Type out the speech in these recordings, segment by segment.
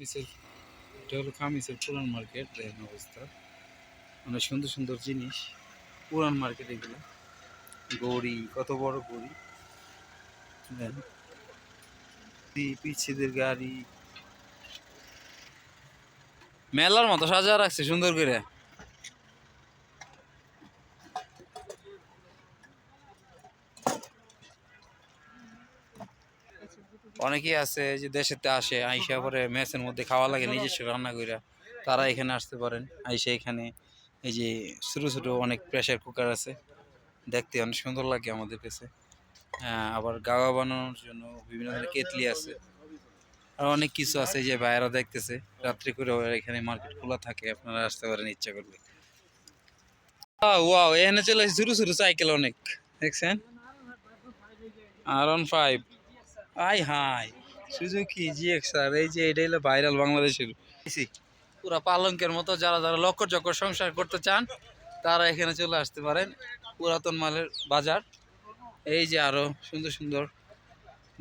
মিসের এটা হলো খামিসের পুরান মার্কেট, দেখেন অবস্থা। অনেক সুন্দর সুন্দর জিনিস, পুরান মার্কেট এগুলো। গড়ি, কত বড় গড়ি। দেখেন। পি- পিচ্ছিদের গাড়ি। মেলার মতো সাজা রাখছে, সুন্দর করে। অনেকেই আছে যে দেশেতে আসে, আইসা পরে মেসের মধ্যে খাওয়া লাগে, নিজস্ব রান্না কইরা। তারা এখানে আসতে পারেন, আইসা এখানে এই যে ছোটো ছোটো অনেক প্রেসার কুকার আছে। দেখতে অনেক সুন্দর লাগে আমাদের কাছে। আবার গাওয়া বানানোর জন্য বিভিন্ন ধরনের কেতলি আছে। আর অনেক কিছু আছে যে বাইরে দেখতেছে। রাত্রি করে এখানে মার্কেট খোলা থাকে, আপনারা আসতে পারেন ইচ্ছা করলে। ওয়াও এখানে চলে ছোটো ছোটো সাইকেল অনেক, দেখছেন? আর অন ফাইভ আই হাই সুজুকি জিএক্সআর এই যে এটা হলো ভাইরাল বাংলাদেশের। পুরা পালঙ্কের মতো যারা যারা লক্ষ চক্কর সংসার করতে চান, তারা এখানে চলে আসতে পারেন পুরাতন মালের বাজার। এই যে আরও সুন্দর সুন্দর,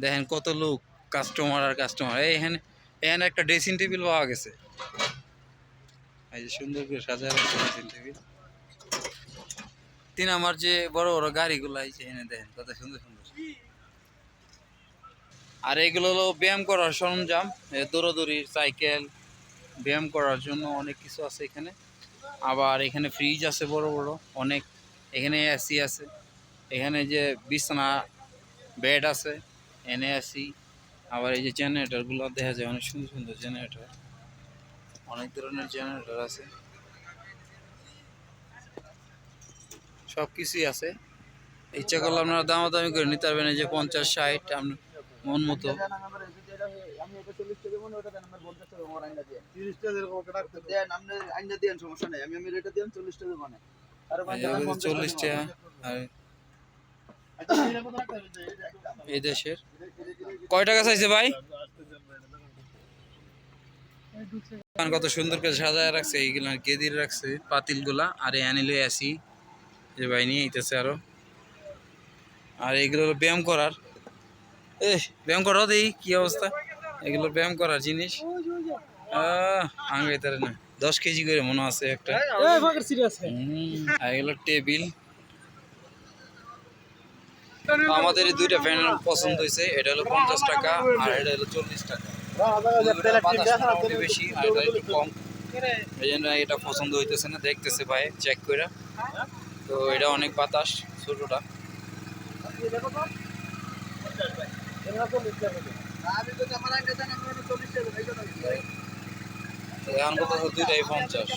দেখেন কত লোক কাস্টমার আর কাস্টমার এই এখানে এখানে একটা ড্রেসিং টেবিল পাওয়া গেছে। এই যে সুন্দর করে সাজানো ড্রেসিং টেবিল তিন আমার যে বড় বড় গাড়িগুলো এই যে এনে দেখেন, কত সুন্দর সুন্দর। আর এগুলো হলো ব্যায়াম করার সরঞ্জাম, এ দৌড়াদৌড়ির সাইকেল, ব্যায়াম করার জন্য অনেক কিছু আছে এখানে। আবার এখানে ফ্রিজ আছে বড় বড়, অনেক এখানে এসি আছে। এখানে যে বিছানা বেড আছে এনে এসি আবার এই যে জেনারেটরগুলো দেখা যায়, অনেক সুন্দর সুন্দর জেনারেটর অনেক ধরনের জেনারেটর আছে। সব কিছুই আছে। ইচ্ছা করলে আপনারা দামাদামি করে নিতে পারবেন, এই যে পঞ্চাশ, ষাট আপনার মন মতো। চল্লিশ টাকা মানে এই দেশের। কয় টাকা চাইছে ভাই? কত সুন্দর করে সাজায় রাখছে এইগুলা গেদির রাখছে পাতিলগুলা আর এই আনিলে আসি যে ভাই নিয়ে আইতেছে আরও। আর এইগুলো হলো ব্যায়াম করার। এ ব্যায়াম করা দেই কি অবস্থা? এগুলো ব্যায়াম করার জিনিস। আহ আঙ্গাইতারে না দশ কেজি করে মনে আছে একটা। হুম, আর এগুলো টেবিল। আমাদের এই দুইটা ফ্যান পছন্দ হয়েছে এটা হলো পঞ্চাশ টাকা আর এটা হলো চল্লিশ টাকা। বেশি আর এটা একটু কম। এই জন্য এটা পছন্দ হইতেছে না দেখতেছে ভাই চেক করে তো এটা অনেক বাতাস ছোটটা আমি তো আমার আইনা দেন আমি ওটা চল্লিশ টাকা এই জন্য তো এখন কথা দুইটাই পঞ্চাশ।